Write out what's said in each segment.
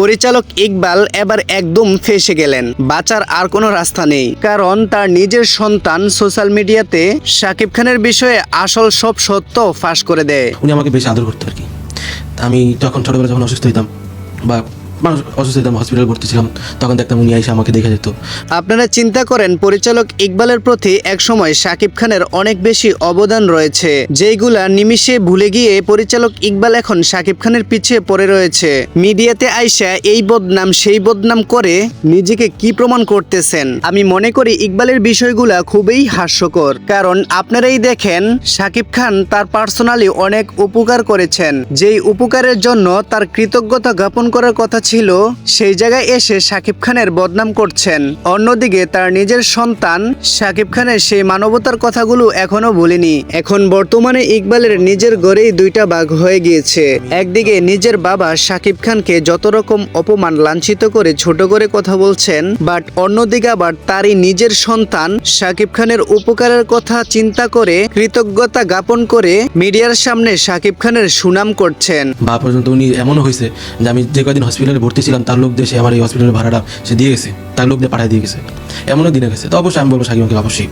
পরিচালক ইকবাল এবার একদম ফেসে গেলেন। বাঁচার আর কোনো রাস্তা নেই। কারণ তার নিজের সন্তান সোশ্যাল মিডিয়াতে শাকিব খানের বিষয়ে আসল সব সত্য ফাঁস করে দেয়। উনি আমাকে বেশ আদর করতো আর কি। আমি তখন ছোটবেলা যখন অসুস্থ হইতাম বা মানুষ অসুস্থ ভর্তি ছিলাম, তখন দেখতাম উনি আমাকে দেখে যেত। আপনারা চিন্তা করেন, পরিচালক ইকবালের প্রতি একসময় শাকিব খানের অনেক বেশি অবদান রয়েছে। যেইগুলা নিমিষে ভুলে গিয়ে পরিচালক ইকবাল এখন শাকিব খানের পিছিয়ে পড়ে রয়েছে। মিডিয়াতে আইসা এই বদনাম, সেই বদনাম করে নিজেকে কি প্রমাণ করতেছেন? আমি মনে করি ইকবালের বিষয়গুলা খুবই হাস্যকর। কারণ আপনারাই দেখেন, শাকিব খান তার পার্সোনালি অনেক উপকার করেছেন। যেই উপকারের জন্য তার কৃতজ্ঞতা জ্ঞাপন করার কথা ছিল, সেই জায়গায় এসে শাকিব খানের বদনাম করছেন। অন্যদিকে তার নিজের সন্তান শাকিব খানের সেই মানবতার কথাগুলো এখনও ভুলেনি এখন বর্তমানে ইকবালের নিজের ঘরেই দুইটা ভাগ হয়ে গিয়েছে। একদিকে নিজের বাবা শাকিব খানকে যত রকম অপমান লাঞ্ছিত করে ছোট করে কথা বলছেন, বাট অন্যদিকে আবার তারই নিজের সন্তান শাকিব খানের উপকারের কথা চিন্তা করে, কৃতজ্ঞতা জ্ঞাপন করে মিডিয়ার সামনে শাকিব খানের সুনাম করছেন। বা পর্যন্ত উনি এমনও হয়েছে যে আমি যে কদিন হসপিটালে ভর্তি ছিলাম, তার লোক দেশে আমার এই হসপিটালের ভাড়াটা সে দিয়ে গেছে, তার লোক দিয়ে পাঠিয়ে দিয়ে গেছে। এমনও দিনে গেছে। তো অবশ্যই আমি বলব সাকিমাকে অবশ্যই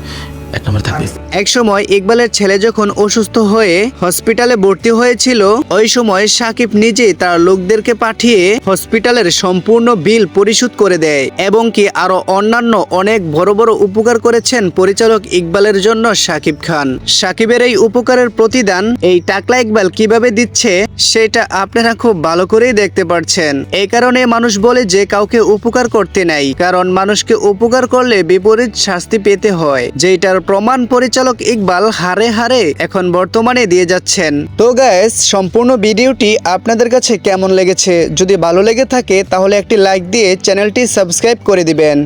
এক নম্বর থাকবে একসময় ইকবালের ছেলে যখন অসুস্থ হয়ে হসপিটালে ভর্তি হয়েছিল, ওই সময় সাকিব নিজেই তার লোকদেরকে পাঠিয়ে হসপিটালের সম্পূর্ণ বিল পরিশোধ করে দেয় এবং কি আরও অন্যান্য অনেক বড় বড় উপকার করেছেন পরিচালক ইকবালের জন্য সাকিব খান। সাকিবের এই উপকারের প্রতিদান, এই টাকলা ইকবাল কীভাবে দিচ্ছে, সেটা আপনারা খুব ভালো করেই দেখতে পাচ্ছেন এই কারণে মানুষ বলে যে কাউকে উপকার করতে নাই, কারণ মানুষকে উপকার করলে বিপরীত শাস্তি পেতে হয় যেটার প্রমাণ পরিচালক ইকবাল হারে হারে এখন বর্তমানে দিয়ে যাচ্ছেন। তো গ্যাস সম্পূর্ণ ভিডিওটি আপনাদের কাছে কেমন লেগেছে? যদি ভালো লেগে থাকে, তাহলে একটি লাইক দিয়ে চ্যানেলটি সাবস্ক্রাইব করে দিবেন।